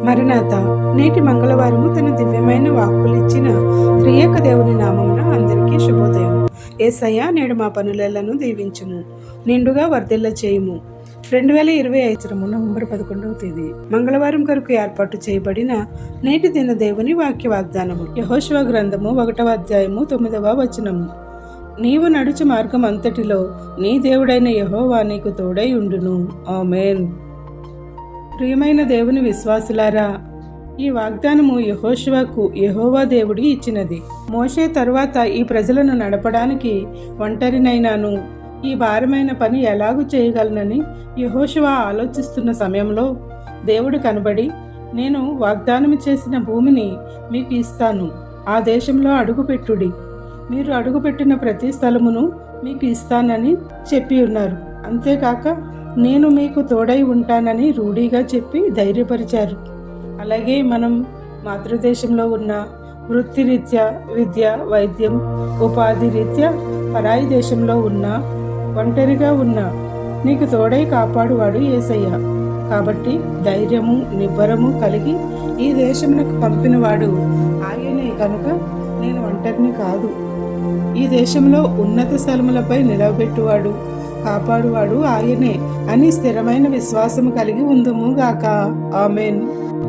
మరణాత నేటి మంగళవారము తన దివ్యమైన వాక్కులిచ్చిన త్రియేక దేవుని నామమున అందరికీ శుభోదయం. ఏసయ్య నేడు మా పనులను దీవించుము నిండుగా వర్ధిల్ల చేయుము రెండు వేల ఇరవై ఐదు నవంబర్ పదకొండవ తేదీ మంగళవారం కొరకు ఏర్పాటు చేయబడిన నేటి దిన దేవుని వాక్య వాగ్దానము యహోశివ గ్రంథము ఒకటవ అధ్యాయము తొమ్మిదవ వచనము. నీవు నడుచు మార్గం అంతటిలో నీ దేవుడైన యహోవా నీకు తోడై ఉండును. ఆమెన్. ప్రియమైన దేవుని విశ్వాసులారా ఈ వాగ్దానము యహోశివకు యహోవా దేవుడి ఇచ్చినది. మోషే తరువాత ఈ ప్రజలను నడపడానికి ఒంటరినైనాను. ఈ భారమైన పని ఎలాగూ చేయగలనని యహోశివ ఆలోచిస్తున్న సమయంలో దేవుడు కనబడి నేను వాగ్దానం చేసిన భూమిని మీకు ఇస్తాను. ఆ దేశంలో అడుగుపెట్టుడి మీరు అడుగుపెట్టిన ప్రతి స్థలమును మీకు ఇస్తానని చెప్పి ఉన్నారు. అంతేకాక నేను మీకు తోడై ఉంటానని రూఢీగా చెప్పి ధైర్యపరిచారు. అలాగే మనం మాతృదేశంలో ఉన్న వృత్తిరీత్యా విద్య వైద్యం ఉపాధి రీత్యా పరాయి దేశంలో ఉన్న ఒంటరిగా ఉన్న నీకు తోడై కాపాడువాడు ఏసయ్య. కాబట్టి ధైర్యము నిబ్బరము కలిగి ఈ దేశమునకు పంపినవాడు ఆయనే కనుక నేను ఒంటరిని కాదు. ఈ దేశంలో ఉన్నత స్థలములపై నిలవబెట్టువాడు కాపాడువాడు ఆయనే అని స్థిరమైన విశ్వాసము కలిగి ఉందుము గాక. ఆమెన్.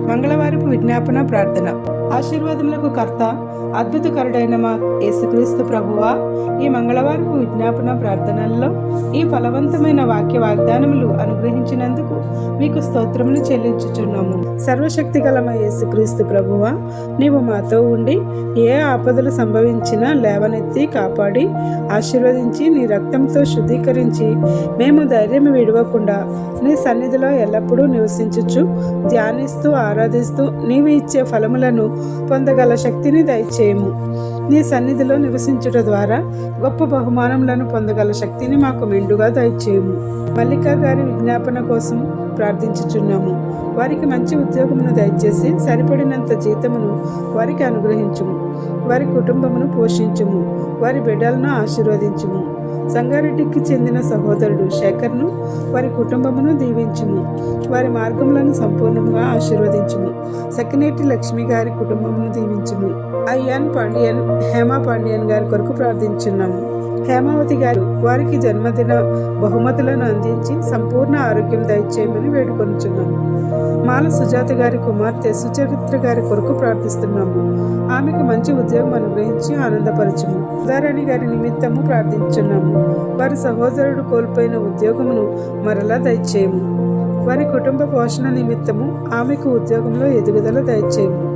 మంగళవారపు విజ్ఞాపన ప్రార్థన. ఆశీర్వాదములకు కర్త అద్భుతకరుడైన మా యేసుక్రీస్తు ప్రభువా ఈ మంగళవారపు విజ్ఞాపన ప్రార్థనల్లో ఈ ఫలవంతమైన వాక్య వాగ్దానములు అనుగ్రహించినందుకు మీకు స్తోత్రములు చెల్లించుచున్నాము. సర్వశక్తి గల మా యేసుక్రీస్తు ప్రభువా నీవు మాతో ఉండి ఏ ఆపదలు సంభవించినా లేవనెత్తి కాపాడి ఆశీర్వదించి నీ రక్తంతో శుద్ధీకరించి మేము ధైర్యం విడవకుండా నీ సన్నిధిలో ఎల్లప్పుడూ నివసించుచు ధ్యానిస్తూ ఆరాధిస్తూ నీవు ఇచ్చే ఫలములను పొందగల శక్తిని దయచేయము. నీ సన్నిధిలో నివసించుట ద్వారా గొప్ప బహుమానములను పొందగల శక్తిని మాకు మెండుగా దయచేయము. మల్లిక గారి విజ్ఞాపన కోసం ప్రార్థించుచున్నాము. వారికి మంచి ఉద్యోగమును దయచేసి సరిపడినంత జీతమును వారికి అనుగ్రహించుము. వారి కుటుంబమును పోషించుము. వారి బిడ్డలను ఆశీర్వదించుము. సంగారెడ్డికి చెందిన సహోదరుడు శేఖర్ను వారి కుటుంబమును దీవించుము. వారి మార్గములను సంపూర్ణంగా ఆశీర్వదించుము. సకినేటి లక్ష్మి గారి కుటుంబమును దీవించుము. ఐఎన్ పాండియన్ హేమా పాండియన్ గారి కొరకు ప్రార్థించున్నాము హేమావతి గారు వారికి జన్మదిన బహుమతులను అందించి సంపూర్ణ ఆరోగ్యం దయచేయమని వేడుకొనుచున్నాము మాల సుజాత గారి కుమార్తె సుచరిత్ర గారి కొరకు ప్రార్థిస్తున్నాము ఆమెకు మంచి ఉద్యోగం అనుగ్రహించి ఆనందపరచుము. ఉదారాణి గారి నిమిత్తము ప్రార్థించున్నాము వారి సహోదరుడు కోల్పోయిన ఉద్యోగమును మరలా దయచేయము. వారి కుటుంబ పోషణ నిమిత్తము ఆమెకు ఉద్యోగంలో ఎదుగుదల దయచేయము.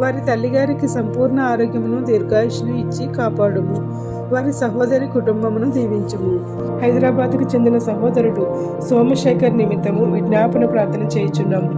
వారి తల్లిగారికి సంపూర్ణ ఆరోగ్యమును దీర్ఘాయుష్ను ఇచ్చి కాపాడుము. వారి సహోదరి కుటుంబమును దీవించుము. హైదరాబాద్కు చెందిన సహోదరుడు సోమశేఖర్ నిమిత్తము విజ్ఞాపన ప్రార్థన చేయుచున్నాము.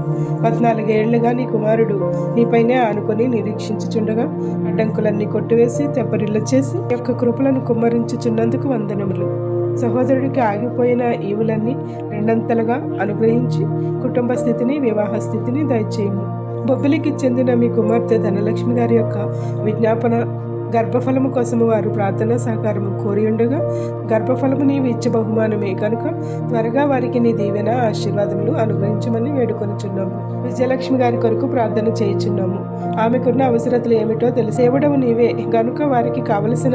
పద్నాలుగేళ్ళుగా నీ కుమారుడు నీపైనే ఆనుకొని నిరీక్షించుచుండగా అడ్డంకులన్నీ కొట్టివేసి తెప్పరిల్ల చేసి యొక్క కృపలను కుమ్మరించుచున్నందుకు వందనములు. సహోదరుడికి ఆగిపోయిన ఈవులన్నీ రెండంతలుగా అనుగ్రహించి కుటుంబ స్థితిని వివాహ స్థితిని దయచేయము. బొబ్బిలికి చెందిన మీ కుమార్తె ధనలక్ష్మి గారి యొక్క విజ్ఞాపన గర్భఫలము కోసము వారు ప్రార్థన సహకారము కోరి ఉండగా గర్భఫలము నీవు ఇచ్చే బహుమానమే కనుక త్వరగా వారికి నీ దీవెన ఆశీర్వాదములు అనుగ్రహించమని వేడుకొనుచున్నాము. విజయలక్ష్మి గారి కొరకు ప్రార్థన చేయుచున్నాము. ఆమెకున్న అవసరతలు ఏమిటో తెలిసేవడము నీవే. కనుక వారికి కావలసిన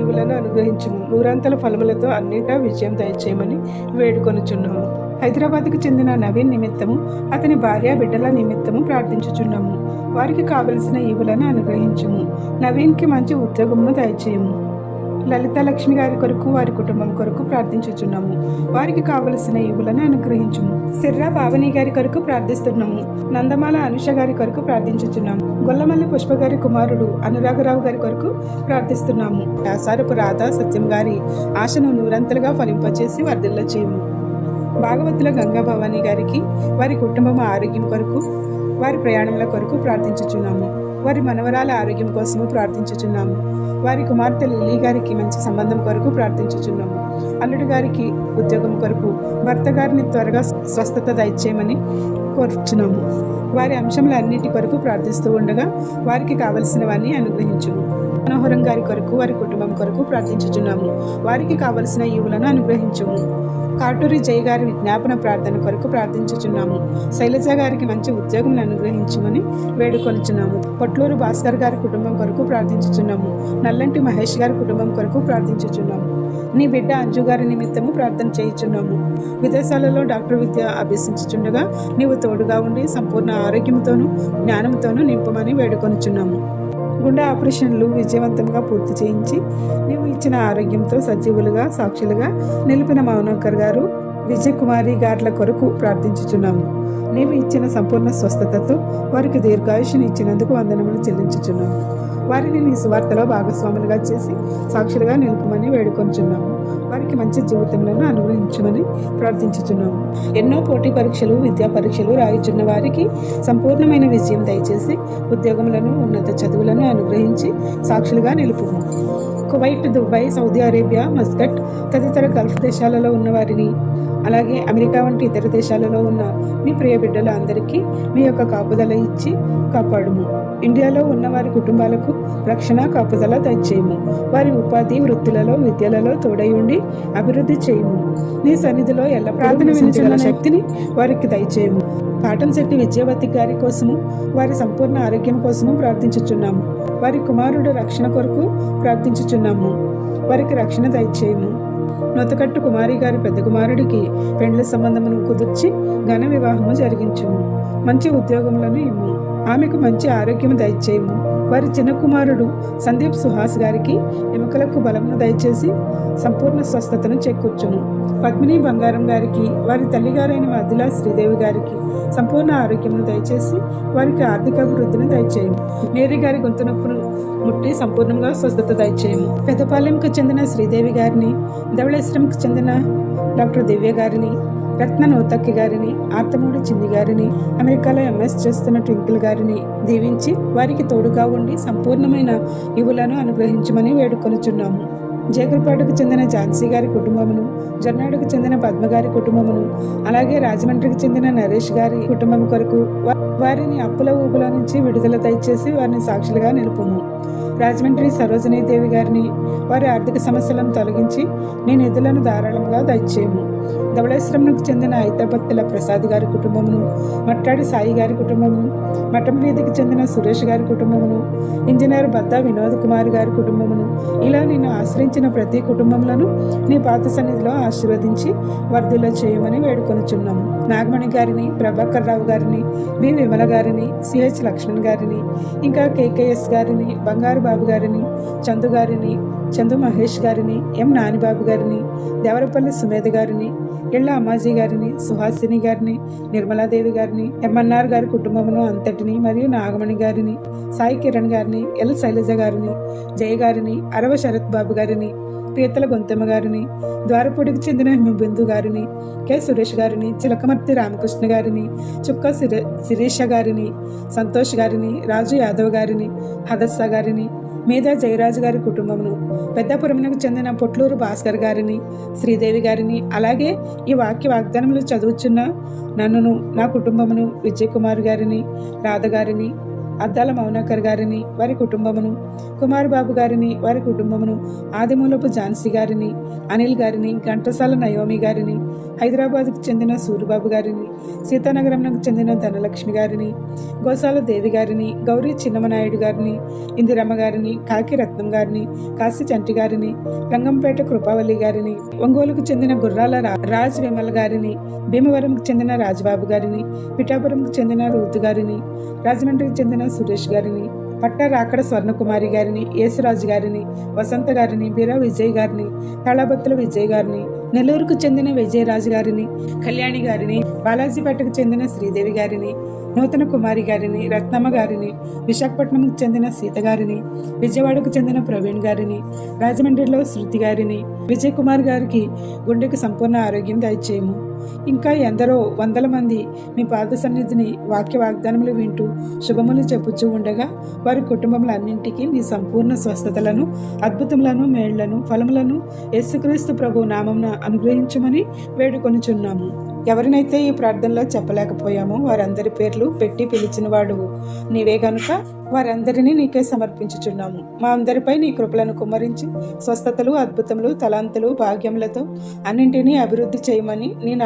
ఈవులను అనుగ్రహించుము. నూరంతల ఫలములతో అన్నిటా విజయం దయచేయమని వేడుకొనుచున్నాము. హైదరాబాద్కు చెందిన నవీన్ నిమిత్తము అతని భార్య బిడ్డల నిమిత్తము ప్రార్థించుచున్నాము. వారికి కావలసిన ఈవులను అనుగ్రహించుము. నవీన్కి మంచి ఉద్యోగమును దయచేయము. లలిత లక్ష్మి గారి కొరకు వారి కుటుంబం కొరకు ప్రార్థించుచున్నాము. వారికి కావలసిన ఇవులను అనుగ్రహించుము. సిర్రా పావని గారి కొరకు ప్రార్థిస్తున్నాము. నందమాల అనుష గారి కొరకు ప్రార్థించుచున్నాము. గొల్లమల్లి పుష్ప గారి కుమారుడు అనురాగరావు గారి కొరకు ప్రార్థిస్తున్నాము. దాసారపు రాధా సత్యం గారి ఆశను నూరంతలుగా ఫలింపచేసి వర్ధిల్ల చేయము భాగవతుల గంగా భవానీ గారికి వారి కుటుంబం ఆరోగ్యం కొరకు వారి ప్రయాణముల కొరకు ప్రార్థించుచున్నాము. వారి మనవరాల ఆరోగ్యం కోసము ప్రార్థించుచున్నాము. వారి కుమార్తె లిల్లీ గారికి మంచి సంబంధం కొరకు ప్రార్థించుచున్నాము. అల్లుడు గారికి ఉద్యోగం కొరకు భర్త గారిని త్వరగా స్వస్థత దయచేయమని కోరుచున్నాము. వారి అంశములన్నిటి కొరకు ప్రార్థిస్తూ ఉండగా వారికి కావలసినవన్నీ అనుగ్రహించుము మనోహరం గారి కొరకు వారి కుటుంబం కొరకు ప్రార్థించుచున్నాము. వారికి కావలసిన ఈవులను అనుగ్రహించుము. కాటూరి జయ గారి విజ్ఞాపన ప్రార్థన కొరకు ప్రార్థించుచున్నాము. శైలజ గారికి మంచి ఉద్యోగం అనుగ్రహించమని వేడుకొనుచున్నాము. పొట్లూరు భాస్కర్ గారి కుటుంబం కొరకు ప్రార్థించుచున్నాము. నల్లంటి మహేష్ గారి కుటుంబం కొరకు ప్రార్థించుచున్నాము. నీ బిడ్డ అంజు గారి నిమిత్తము ప్రార్థన చేయుచున్నాము. విదేశాలలో డాక్టర్ విద్య అభ్యసించుచుండగా నీవు తోడుగా ఉండి సంపూర్ణ ఆరోగ్యంతోనూ జ్ఞానంతోనూ నింపమని వేడుకొనుచున్నాము. గుండె ఆపరేషన్లు విజయవంతంగా పూర్తి చేయించి నీవు ఇచ్చిన ఆరోగ్యంతో సజీవులుగా సాక్షులుగా నిలిపిన మౌనోకర్ గారు విజయ కుమారి గార్ల కొరకు ప్రార్థించుచున్నాము. నీవు ఇచ్చిన సంపూర్ణ స్వస్థతతో వారికి దీర్ఘాయుషుని ఇచ్చినందుకు వందనములు చెల్లించుచున్నాము. వారిని నీ సువార్తలో భాగస్వాములుగా చేసి సాక్షులుగా నిలుపుమని వేడుకొంచున్నాము. వారికి మంచి జీవితములను అనుగ్రహించమని ప్రార్థించుచున్నాము. ఎన్నో పోటీ పరీక్షలు విద్యా పరీక్షలు రాయిచున్న వారికి సంపూర్ణమైన విజయం దయచేసి ఉద్యోగములను ఉన్నత చదువులను అనుగ్రహించి సాక్షులుగా నిలుపుము. Kuwait Dubai Saudi Arabia Muscat తదితర గల్ఫ్ దేశాలలో ఉన్న వారిని అలాగే అమెరికా వంటి ఇతర దేశాలలో ఉన్న మీ ప్రియ బిడ్డల అందరికీ మీ యొక్క కాపుదల ఇచ్చి కాపాడుము. ఇండియాలో ఉన్న వారి కుటుంబాలకు రక్షణ కాపుదల దయచేయము. వారి ఉపాధి వృత్తులలో విద్యలలో తోడై ఉండి అభివృద్ధి చేయము. నీ సన్నిధిలో ఎల్ల ప్రార్థన శక్తిని వారికి దయచేయము. కాటంశెట్టి విజయవతి గారి కోసము వారి సంపూర్ణ ఆరోగ్యం కోసము ప్రార్థించుచున్నాము. వారి కుమారుడు రక్షణ కొరకు ప్రార్థించుచున్నాము. వారికి రక్షణ దయచేయము. నొతకట్టు కుమారి గారి పెద్ద కుమారుడికి పెండ్ల సంబంధమును కుదుర్చి ఘన వివాహము జరిగించుము. మంచి ఉద్యోగములను ఇమ్ము. ఆమెకు మంచి ఆరోగ్యము దయచేయము. వారి చిన్న కుమారుడు సందీప్ సుహాస్ గారికి ఎముకలకు బలమును దయచేసి సంపూర్ణ స్వస్థతను చేకూర్చును. పద్మిని బంగారం గారికి వారి తల్లిగారైన మధులా శ్రీదేవి గారికి సంపూర్ణ ఆరోగ్యమును దయచేసి వారికి ఆర్థిక అభివృద్ధిని దయచేయము. మేరీ గారి గొంతు నొప్పును ముట్టి సంపూర్ణంగా స్వస్థత దయచేయము. పెద్దపాలెంకు చెందిన శ్రీదేవి గారిని ధవళేశ్వరంకు చెందిన డాక్టర్ దివ్య గారిని రత్న నోతక్కి గారిని ఆర్తమూడి చిన్ని గారిని అమెరికాలో ఎంఎస్ చేస్తున్న ట్వింకిల్ గారిని దీవించి వారికి తోడుగా ఉండి సంపూర్ణమైన ఇవులను అనుగ్రహించమని వేడుకొనుచున్నాము. జేకర్పాటుకు చెందిన ఝాన్సీ గారి కుటుంబమును జొన్నాడుకు చెందిన పద్మ గారి కుటుంబమును అలాగే రాజమండ్రికి చెందిన నరేష్ గారి కుటుంబం కొరకు వారిని అప్పుల ఊపుల నుంచి విడుదల దయచేసి వారిని సాక్షులుగా నిలుపుము. రాజమండ్రి సరోజినీదేవి గారిని వారి ఆర్థిక సమస్యలను తొలగించి నీ నిధులను ధారాళంగా దయచేయము. ధవళేశ్వరంకు చెందిన ఐతబత్తుల ప్రసాద్ గారి కుటుంబమును మట్టాడి సాయి గారి కుటుంబమును మఠం వీధికి చెందిన సురేష్ గారి కుటుంబమును ఇంజనీర్ బద్దా వినోద్ కుమార్ గారి కుటుంబమును ఇలా నిన్ను ఆశ్రయించిన ప్రతి కుటుంబములను నీ పాత సన్నిధిలో ఆశీర్వదించి వర్ధిల్ల చేయమని వేడుకొనుచున్నాము. నాగమణి గారిని ప్రభాకర్ రావు గారిని బి విమల గారిని సిహెచ్ లక్ష్మణ్ గారిని ఇంకా కేకేఎస్ గారిని బంగారు బాబు గారిని చందు గారిని చందు మహేష్ గారిని ఎం నానిబాబు గారిని దేవరపల్లి సుమేధ గారిని ఇళ్ళ అమ్మాజీ గారిని సుహాసిని గారిని నిర్మలాదేవి గారిని ఎంఎన్ఆర్ గారి కుటుంబమును అంతటిని మరియు నాగమణి గారిని సాయి కిరణ్ గారిని ఎల్ శైలజ గారిని జయ గారిని అరవ శరత్ బాబు గారిని పీతల గొంతెమ్మ గారిని ద్వారపూడికి చెందిన హిమబిందు గారిని కె సురేష్ గారిని చిలకమర్తి రామకృష్ణ గారిని చుక్క శిరీష గారిని సంతోష్ గారిని రాజు యాదవ్ గారిని హదస్స గారిని మేధా జయరాజు గారి కుటుంబమును పెద్దపురమునకు చెందిన పొట్లూరు భాస్కర్ గారిని శ్రీదేవి గారిని అలాగే ఈ వాక్య వాగ్దానములు చదువుచున్న నన్నును నా కుటుంబమును విజయ్ కుమార్ గారిని రాధ గారిని అద్దాల మౌనాకర్ గారిని వారి కుటుంబమును కుమార్ బాబు గారిని వారి కుటుంబమును ఆదిమూలపు ఝాన్సీ గారిని అనిల్ గారిని ఘంటసాల నయోమి గారిని హైదరాబాద్కు చెందిన సూరిబాబు గారిని సీతానగరంకు చెందిన ధనలక్ష్మి గారిని గోసాల దేవి గారిని గౌరీ చిన్నమనాయుడు గారిని ఇందిరమ్మ గారిని కాకి రత్నం గారిని కాశీ చంటి గారిని రంగంపేట కృపావల్లి గారిని ఒంగోలుకు చెందిన గుర్రాల రా- రాజ్ విమల్ గారిని భీమవరంకు చెందిన రాజబాబు గారిని పిఠాపురంకు చెందిన రూతు గారిని రాజమండ్రికి చెందిన సురేష్ గారిని పట్ట రాకడ స్వర్ణకుమారి గారిని యేసురాజు గారిని వసంత గారిని బీరా విజయ్ గారిని తాళబత్తుల విజయ్ గారిని నెల్లూరుకు చెందిన విజయరాజు గారిని కళ్యాణి గారిని బాలాజీపేటకు చెందిన శ్రీదేవి గారిని నూతన కుమారి గారిని రత్నమ్మ గారిని విశాఖపట్నంకు చెందిన సీత గారిని విజయవాడకు చెందిన ప్రవీణ్ గారిని రాజమండ్రిలో శృతి గారిని విజయ్ కుమార్ గారికి గుండెకు సంపూర్ణ ఆరోగ్యం దయచేయము. ఇంకా ఎందరో వందల మంది మీ పాద సన్నిధిని వాక్య వాగ్దానములు వింటూ శుభములు చెప్పుచూ ఉండగా వారి కుటుంబములన్నింటికీ నీ సంపూర్ణ స్వస్థతలను అద్భుతములను మేళ్ళను ఫలములను యేసుక్రీస్తు ప్రభు నామంన అనుగ్రహించమని వేడుకొనుచున్నాము. ఎవరినైతే ఈ ప్రార్థనలో చెప్పలేకపోయామో వారందరి పేర్లు పెట్టి పిలిచిన వాడు నీవే గనుక వారందరినీ నీకే సమర్పించుచున్నాము. మా అందరిపై నీ కృపలను కుమ్మరించి స్వస్థతలు అద్భుతములు తలాంతులు భాగ్యములతో అన్నింటినీ అభివృద్ధి చేయమని నేను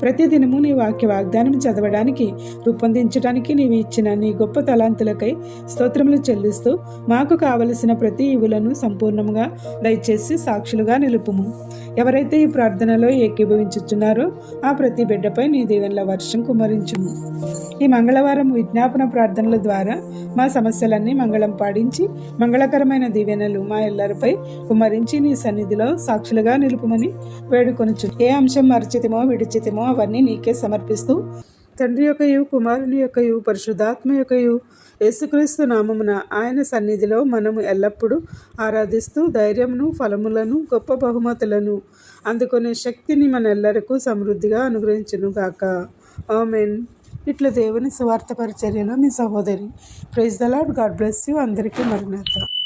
ప్రతిదినము నీ వాక్య వాగ్దానం చదవడానికి రూపొందించడానికి నీవు ఇచ్చిన నీ గొప్ప తలాంతులకై స్తోత్రములు చెల్లిస్తూ మాకు కావలసిన ప్రతి ఇవులను సంపూర్ణంగా దయచేసి సాక్షులుగా నిలుపుము. ఎవరైతే ఈ ప్రార్థనలో ఏకీభవించుచున్నారో ఆ ప్రతి బిడ్డపై నీ దీవెనల వర్షం కుమరించుము ఈ మంగళవారం విజ్ఞాపన ప్రార్థనల ద్వారా మా సమస్యలన్నీ మంగళం పాడించి మంగళకరమైన దీవెనలు మా ఎల్లరిపై కుమరించి నీ సన్నిధిలో సాక్షులుగా నిలుపుమని వేడుకొనుచు. ఏ అంశం మరచితమో విడిచితమో అవన్నీ నీకే సమర్పిస్తూ తండ్రి యొక్కయు కుమారుని యొక్కయు పరిశుద్ధాత్మ యొక్కయు యేసుక్రీస్తు నామమున ఆయన సన్నిధిలో మనము ఎల్లప్పుడూ ఆరాధిస్తూ ధైర్యమును ఫలములను గొప్ప బహుమతులను అందుకునే శక్తిని మనెల్లరకు సమృద్ధిగా అనుగ్రహించును గాక. ఆమెన్. ఇట్లా దేవుని స్వార్థ పరిచర్యలో మీ సహోదరి. Praise the Lord God bless you. అందరికీ మరణార్థం.